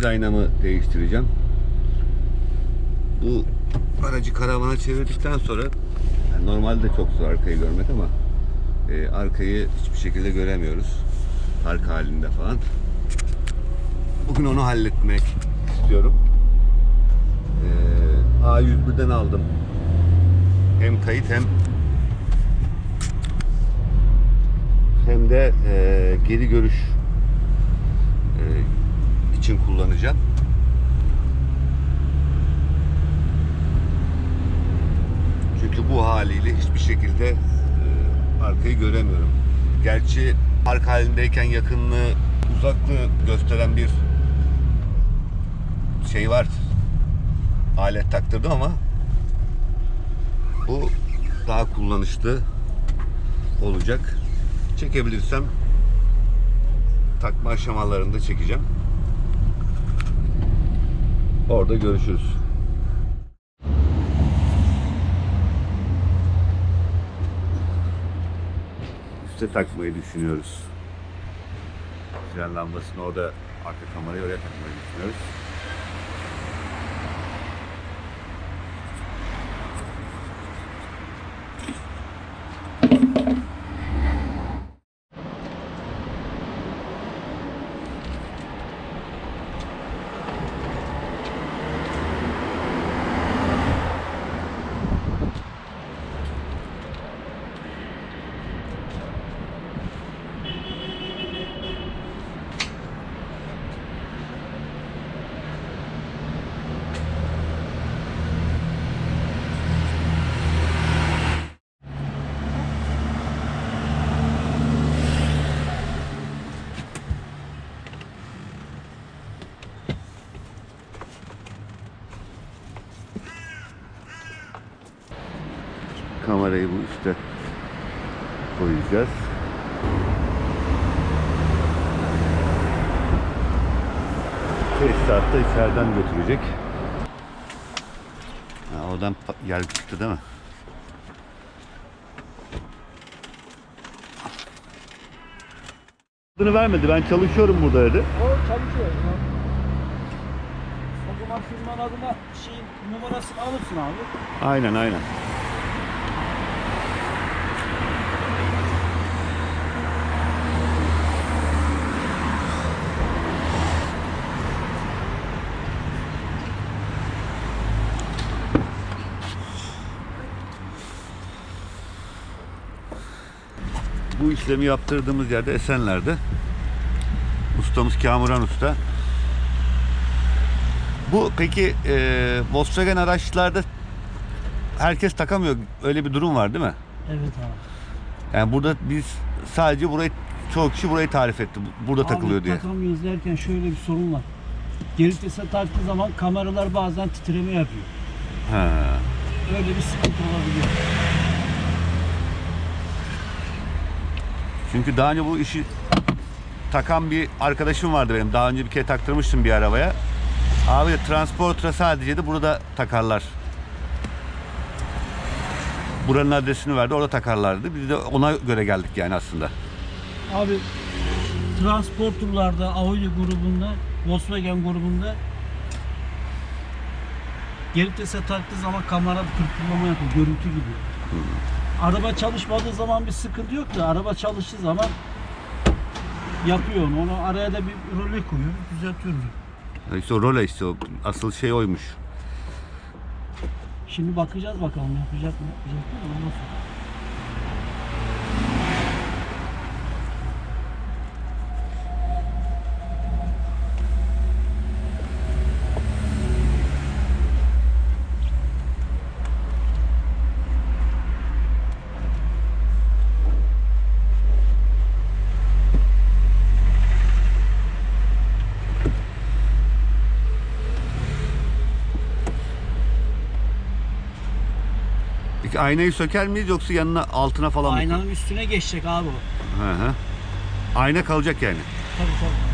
iç aynamı değiştireceğim. Bu aracı karavana çevirdikten sonra yani normalde çok zor arkayı görmek ama e, arkayı hiçbir şekilde göremiyoruz. Park halinde falan. Bugün onu halletmek istiyorum. E, A101'den aldım. Hem kayıt hem hem de e, geri görüş e, için kullanacağım. Çünkü bu haliyle hiçbir şekilde e, arkayı göremiyorum. Gerçi park halindeyken yakınlığı, uzaklığı gösteren bir şey var. Alet taktırdım ama bu daha kullanışlı olacak. Çekebilirsem takma aşamalarında çekeceğim. Orada görüşürüz. Üste takmayı düşünüyoruz. Fren lambasını orada arka kamerayı oraya takmayı düşünüyoruz. Kamerayı bu üste koyacağız. Tesisat da içeriden götürecek. Ha, oradan yer çıktı değil mi? Adını vermedi. Ben çalışıyorum burada dedi. O çalışıyor. O zaman firmanın adına şeyin numarasını alırsın abi. Aynen aynen. Bu işlemi yaptırdığımız yerde Esenler'de. Ustamız Kamuran Usta. Bu peki e, Volkswagen araçlarda herkes takamıyor. Öyle bir durum var değil mi? Evet abi. Yani burada biz sadece burayı çoğu kişi burayı tarif etti. Burada takılıyor abi, diye. Takamıyoruz derken şöyle bir sorun var. Geri vitese taktığı zaman kameralar bazen titreme yapıyor. Ha. Öyle bir sıkıntı olabiliyor. Çünkü daha önce bu işi takan bir arkadaşım vardı benim. Daha önce bir kere taktırmıştım bir arabaya. Abi transporter'a sadece de burada takarlar. Buranın adresini verdi. Orada takarlardı. Biz de ona göre geldik yani aslında. Abi transporterlarda Audi grubunda, Volkswagen grubunda geri vitese taktığı zaman kamera pırpırlama yapıyor, görüntü gidiyor. Araba çalışmadığı zaman bir sıkıntı yok da araba çalıştığı zaman yapıyor onu. Onu araya da bir role koyuyor, düzeltiyoruz. İşte o role işte o asıl şey oymuş. Şimdi bakacağız bakalım yapacak mı, yapacak mı? Ondan sonra. Aynayı söker miyiz yoksa yanına altına falan mı? Aynanın üstüne geçecek abi o. Hı hı. Ayna kalacak yani. Tabii tabii.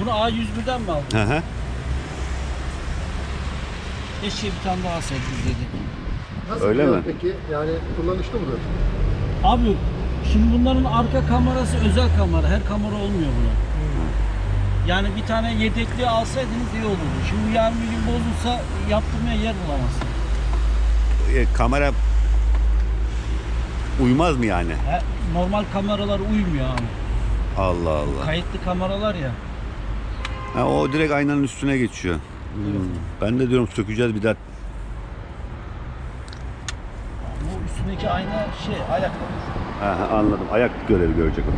Bunu A101'den mi aldın? Hı hı. Keşke bir tane daha alsaydınız dedi. Nasıl Öyle mi? peki? Yani kullanışlı mıdır? Abi şimdi bunların arka kamerası özel kamera. Her kamera olmuyor buna. Yani bir tane yedekli alsaydınız iyi olurdu. Şimdi yarın bir gün bozulsa yaptırmaya yer bulamazsın. E, kamera uymaz mı yani? He, normal kameralar uymuyor abi. Allah Allah. Kayıtlı kameralar ya. Ha, o direkt aynanın üstüne geçiyor. Hmm. Ben de diyorum sökeceğiz bir daha. Bu üstündeki ayna şey ayak. Ha, ha, anladım. Ayak görevi görecek onu.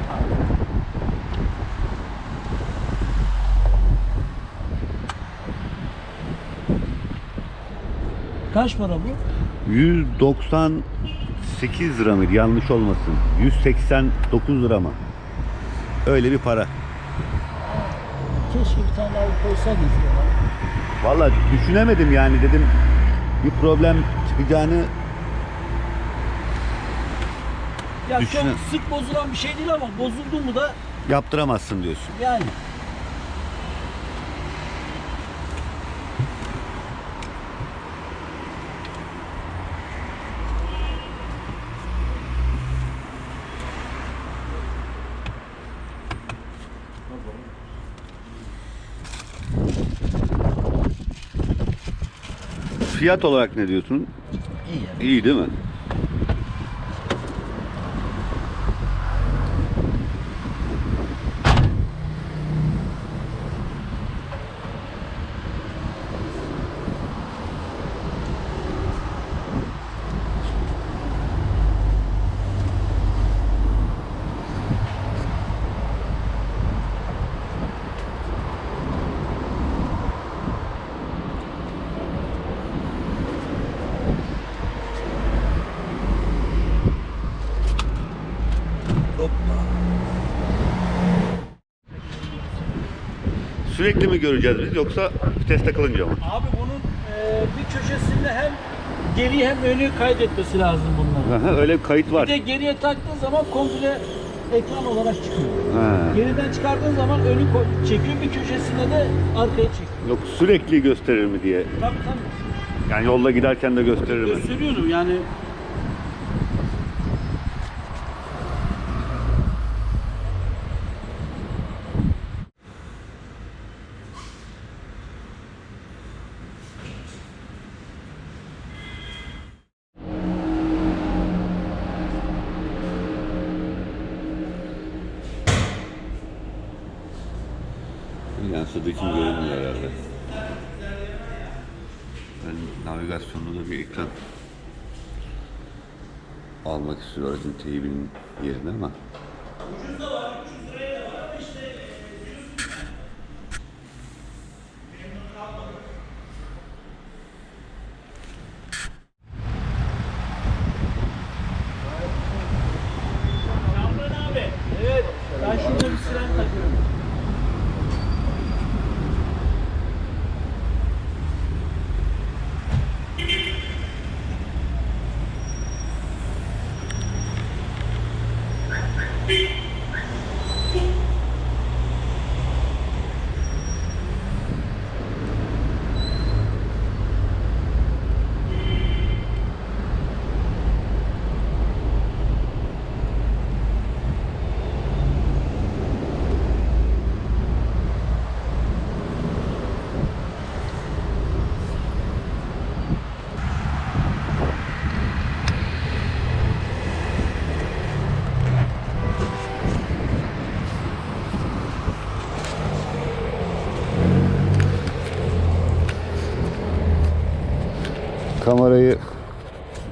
Kaç para bu? 198 lira mıydı? Yanlış olmasın. 189 lira mı? Öyle bir para. Keşke bir tane daha koysaydınız ya. Vallahi düşünemedim yani dedim bir problem çıkacağını Ya Düşünün. çok sık bozulan bir şey değil ama bozuldu mu da yaptıramazsın diyorsun. yani. Fiyat olarak ne diyorsun? İyi yani. İyi değil mi? Sürekli mi göreceğiz biz yoksa vites takılınca mı? Abi bunun e, bir köşesinde hem geri hem önü kaydetmesi lazım bunların. Aha, öyle bir kayıt Bir var. de geriye taktığın zaman komple ekran olarak çıkıyor. Ha. Geriden çıkardığın zaman önü ko- çekiyor, bir köşesinde de arkaya çekiyor. Yok sürekli gösterir mi diye. Tabii tabii. Yani yolda giderken de gösterir mi? Gösteriyorum yani. İçin görünmüyor herhalde. Ben navigasyonda da bir ekran almak istiyorum aracın teybinin yerine ama kamerayı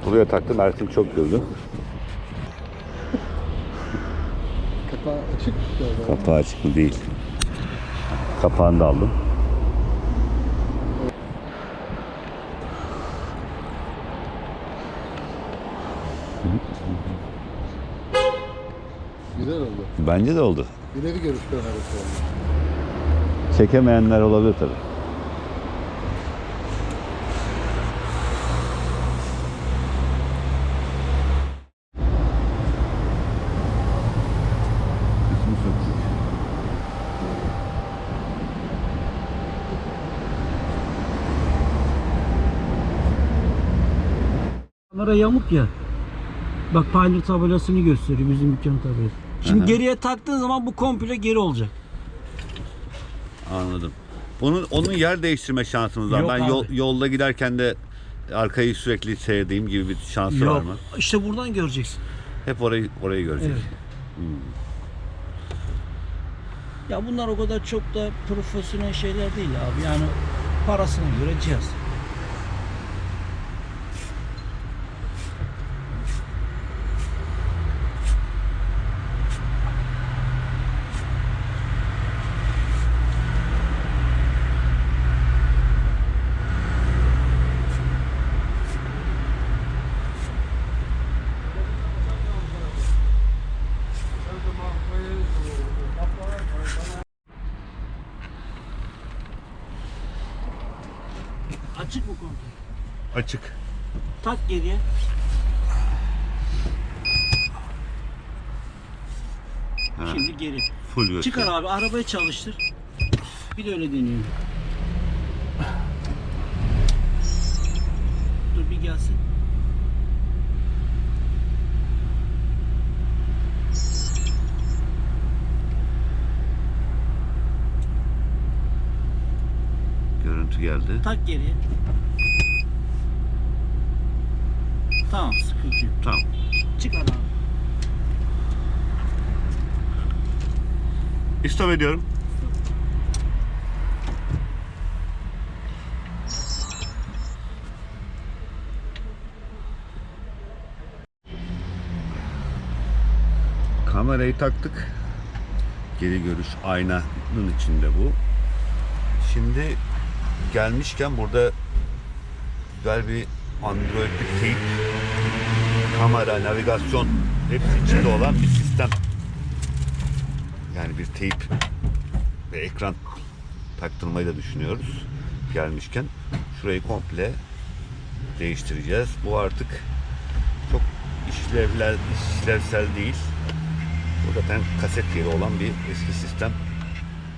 buraya taktım. Ersin çok güldü. Kapağı açık galiba. Kapağı açık mı değil. Kapağını da aldım. Güzel oldu. Bence de oldu. İleri görüş kamerası oldu. Çekemeyenler olabilir tabii. Ara yamuk ya. Bak Pioneer tabelasını gösteriyor bizim dükkan tabelası. Şimdi Aha. geriye taktığın zaman bu komple geri olacak. Anladım. Bunun onun yer değiştirme şansınız var. Yok ben abi. yol, yolda giderken de arkayı sürekli seyredeyim gibi bir şansı var Yok. mı? İşte buradan göreceksin. Hep orayı orayı görecek. Evet. Ya bunlar o kadar çok da profesyonel şeyler değil abi. Yani parasına göre cihaz. Açık mı komple? Açık. Tak geriye. Ha, Şimdi geri. full. Çıkar abi arabayı çalıştır. Bir de öyle deniyorum. Dur bir gelsin. Görüntü geldi. Tak geriye. Tamam sıkıntı yok. Tamam. Çıkar abi. İstop ediyorum. Kamerayı taktık. Geri görüş aynanın içinde bu. Şimdi gelmişken burada güzel bir Android'li teyp, kamera, navigasyon hepsi içinde olan bir sistem. Yani bir teyp ve ekran taktırmayı da düşünüyoruz. Gelmişken şurayı komple değiştireceğiz. Bu artık çok işlevler, işlevsel değil. Bu zaten kaset yeri olan bir eski sistem.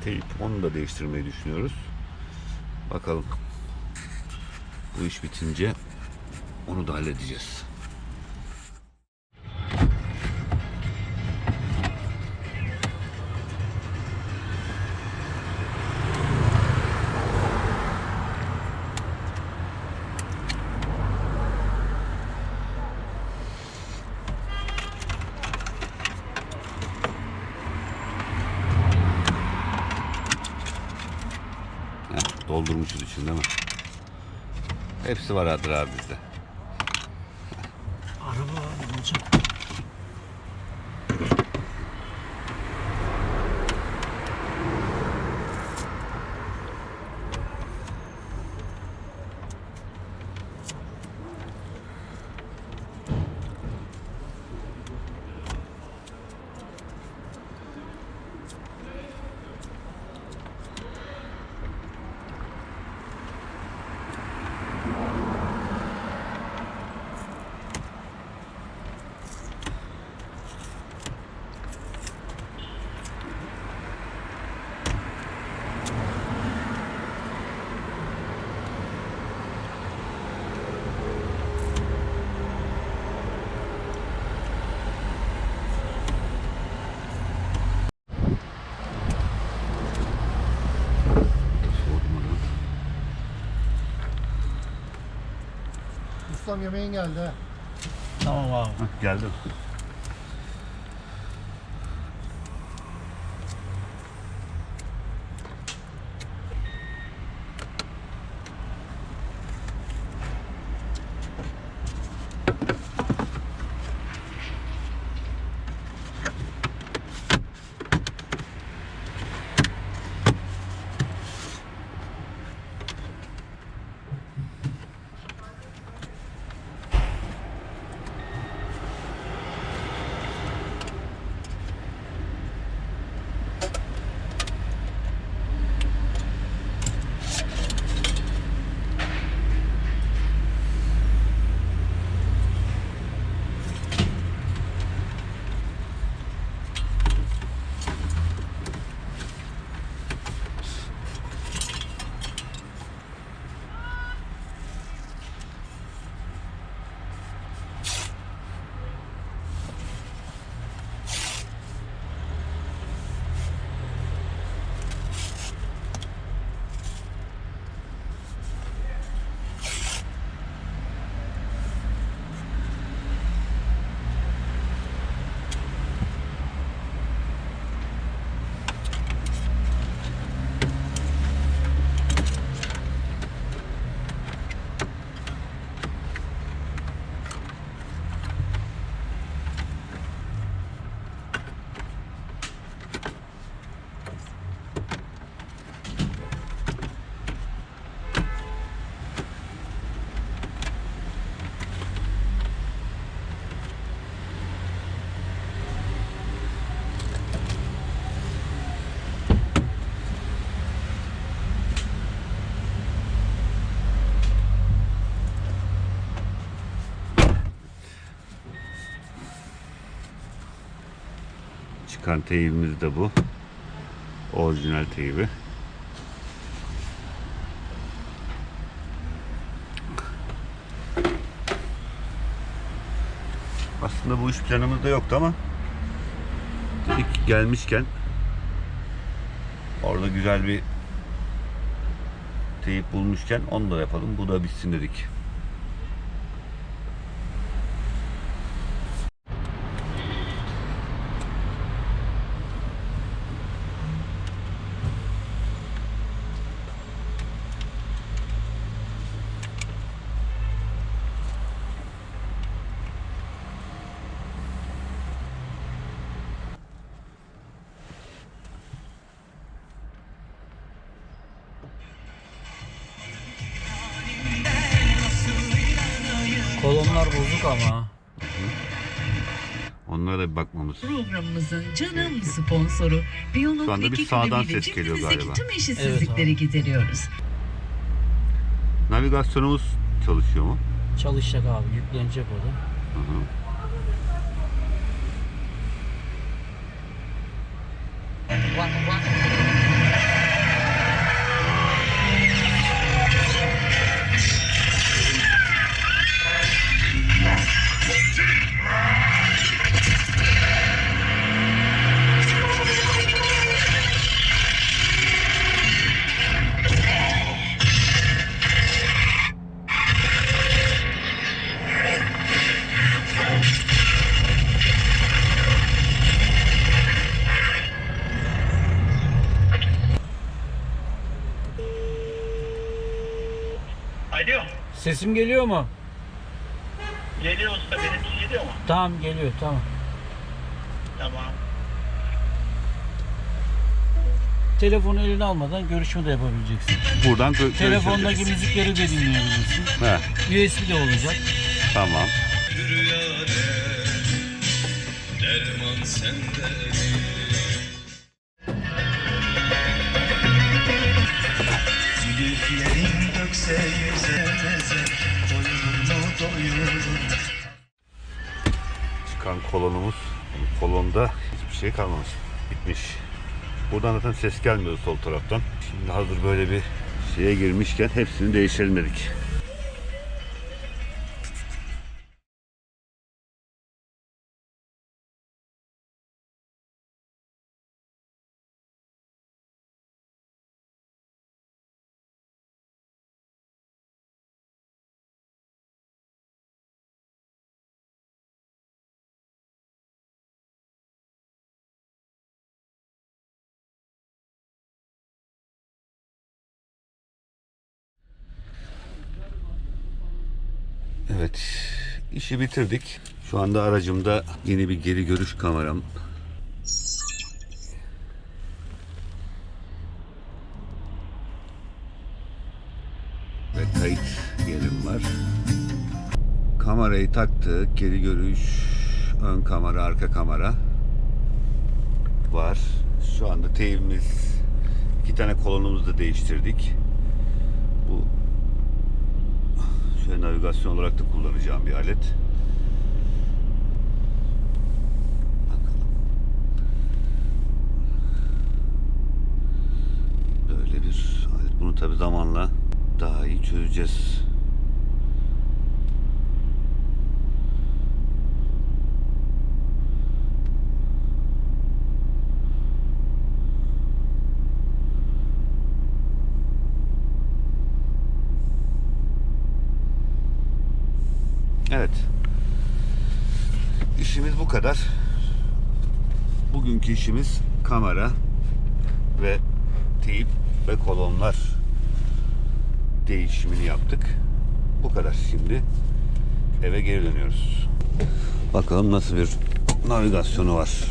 Teyp. Onu da değiştirmeyi düşünüyoruz. Bakalım. Bu iş bitince onu da halledeceğiz. Doldurmuşuz için değil mi? Hepsi var Adır abi bizde. Araba abi olacak. Soğutmadan. Ustam yemeğin geldi ha. Tamam abi. Heh, geldim. Çıkan teyibimiz de bu. Orijinal teybi. Aslında bu iş planımızda yoktu ama dedik gelmişken orada güzel bir teyip bulmuşken onu da yapalım. Bu da bitsin dedik. Bakmamız. Programımızın canım sponsoru Biyolog Şu anda bir sağdan ses geliyor galiba. tüm eşitsizlikleri gideriyoruz. Navigasyonumuz çalışıyor mu? Çalışacak abi yüklenecek o da. Hı hı. Sesim geliyor mu? Geliyor usta. Benimki geliyor mu? Tamam geliyor tamam. Tamam. Telefonu eline almadan görüşme de yapabileceksin. Buradan gö- Telefondaki müzikleri de dinleyebilirsin. He, USB de olacak. tamam. derman sende Zülüflerin dökse yüze meze Doyurur mu doyurur Çıkan kolonumuz. Kolonda hiçbir şey kalmamış. Bitmiş. Buradan zaten ses gelmiyor sol taraftan. Şimdi hazır böyle bir şeye girmişken hepsini değiştirelim Evet. işi bitirdik. Şu anda aracımda yeni bir geri görüş kameram. Ve kayıt yerim var. Kamerayı taktık. Geri görüş, ön kamera, arka kamera var. Şu anda teybimiz iki tane kolonumuzu da değiştirdik. Bu Navigasyon olarak da kullanacağım bir alet. Bakalım. Böyle bir alet. Bunu tabi zamanla daha iyi çözeceğiz. Evet. İşimiz bu kadar. Bugünkü işimiz kamera ve teyip ve kolonlar değişimini yaptık. Bu kadar şimdi. Eve geri dönüyoruz. Bakalım nasıl bir navigasyonu var.